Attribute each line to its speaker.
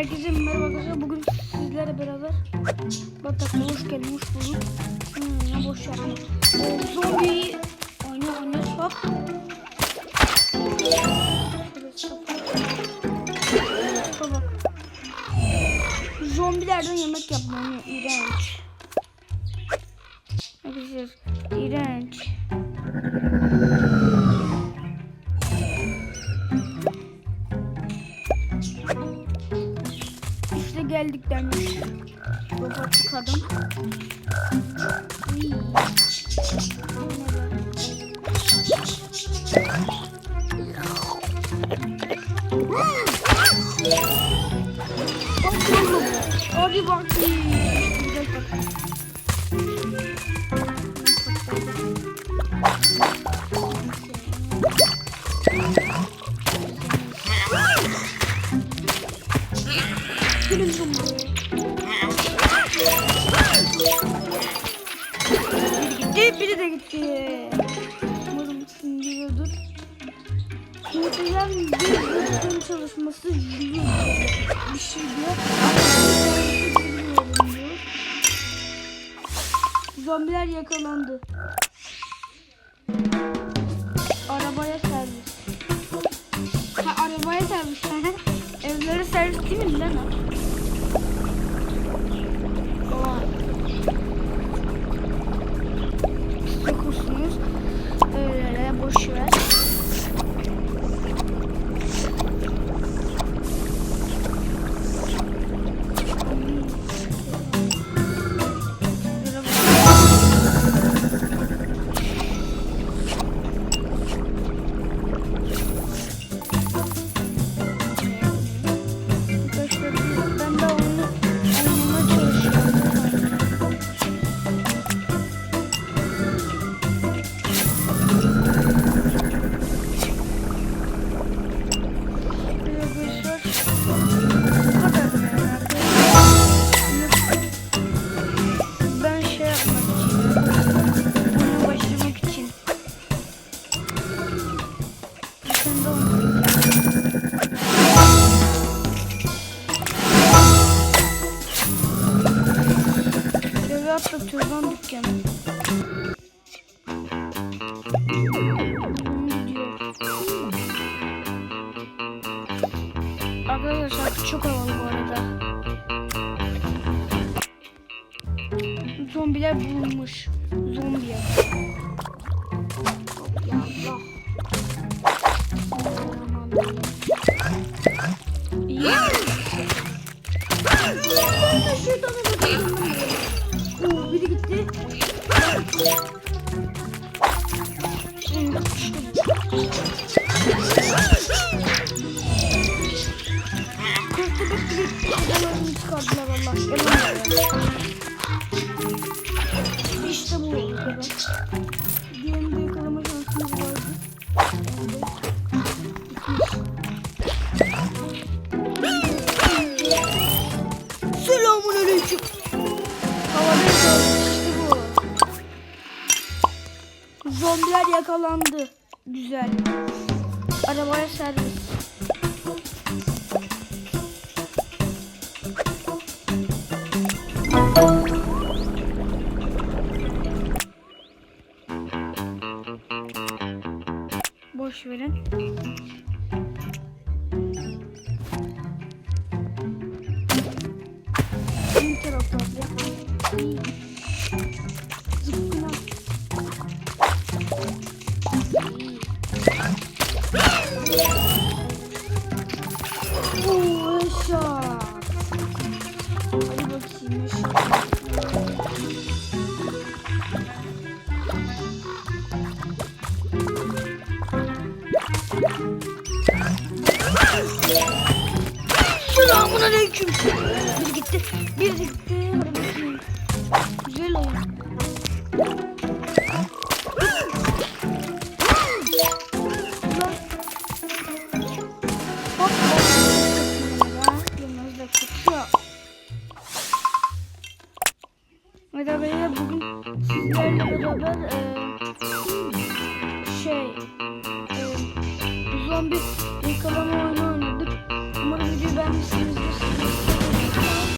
Speaker 1: Herkese merhaba arkadaşlar. Bugün sizlerle beraber Bataklı hoş geldin, hoş bulduk. Hmm, boş yapma. Zombi oynuyor, oynuyor. Hop. Bak. Zombilerden yemek yapma oynuyor. İğrenç. Arkadaşlar, iğrenç. Geldik demiş. Robot kadın. Hadi bakayım. Güzel bak. Zıplım çalışması yürüyor. Bir şey diyor. Zombiler yakalandı. Arabaya servis. Ha arabaya servis. Evlere servis değil mi lan Atlatıyor lan dükkanı. Arkadaşlar çok havalı bu arada. Zombiler bulunmuş. Zombiye. Ya Odalarını çıkardılar Allah. Yalan İşte bu oldu. Diğerini de yakalama şansımız vardı. Selamun aleyküm. Havadayız işte bu. Zombiler yakalandı. Güzel. Arabaya servis. Boş verin. Selamun aleyküm. Biri gitti. Biri gitti. Güzel. Hadi beyler bugün sizlerle beraber eee, şey eee, zombi yakalama oyunu